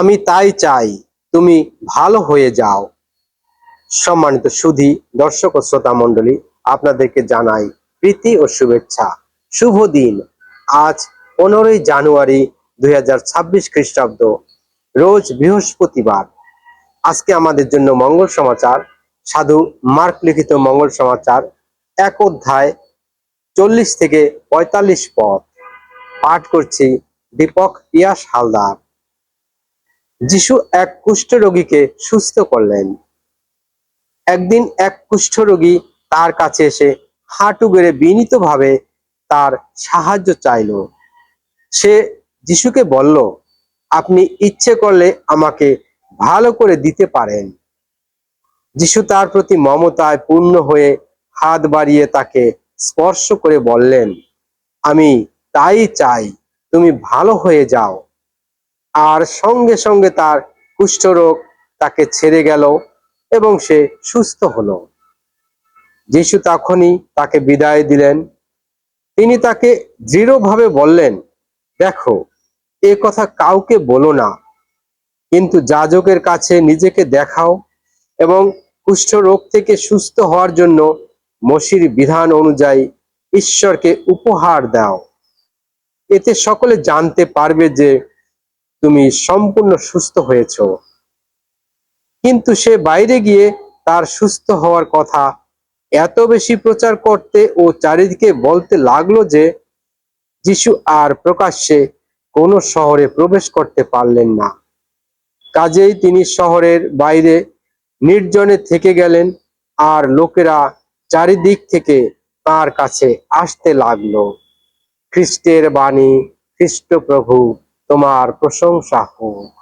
আমি তাই চাই, তুমি ভালো হয়ে যাও। সম্মানিত সুধি, দর্শক ও শ্রোতা মণ্ডলী, আপনাদেরকে জানাই প্রীতি ও শুভেচ্ছা। শুভ দিন। আজ পনেরোই জানুয়ারি দু হাজার ছাব্বিশ খ্রিস্টাব্দ, রোজ বৃহস্পতিবার। আজকে আমাদের জন্য মঙ্গল সমাচার, সাধু মার্ক লিখিত মঙ্গল সমাচার, এক অধ্যায় চল্লিশ থেকে পঁয়তাল্লিশ পদ পাঠ করছি দীপক পিয়াস হালদার। যিশু এক কুষ্ঠ রোগীকে সুস্থ করলেন। একদিন এক কুষ্ঠ রোগী তার কাছে এসে হাঁটু গেড়ে বিনীতভাবে তার সাহায্য চাইল। সে যিশুকে বলল, আপনি ইচ্ছে করলে আমাকে ভালো করে দিতে পারেন। যিশু তার প্রতি মমতায় পূর্ণ হয়ে হাত বাড়িয়ে তাকে স্পর্শ করে বললেন, আমি তাই চাই, তুমি ভালো হয়ে যাও। আর সঙ্গে সঙ্গে তার কুষ্ঠরোগ তাকে ছেড়ে গেল এবং সে সুস্থ হলো। যিশু তখনই তাকে বিদায় দিলেন। তিনি তাকে দৃঢ়ভাবে বললেন, দেখো, এ কথা কাউকে বলো না, কিন্তু যাজকের কাছে নিজেকে দেখাও এবং কুষ্ঠরোগ থেকে সুস্থ হওয়ার জন্য মসির বিধান অনুযায়ী ঈশ্বরকে উপহার দাও। এতে সকলে জানতে পারবে যে তুমি সম্পূর্ণ সুস্থ হয়েছ। কিন্তু সে বাইরে গিয়ে তার সুস্থ হওয়ার কথা এত বেশি প্রচার করতে ও চারিদিকে বলতে লাগল যে যিশু আর প্রকাশ্যে কোনো শহরে প্রবেশ করতে পারলেন না। কাজেই তিনি শহরের বাইরে নির্জনে থেকে গেলেন আর লোকেরা চারিদিক থেকে তার কাছে আসতে লাগল। খ্রিস্টের বাণী, খ্রিস্ট প্রভু তোমার প্রশংসা হোক।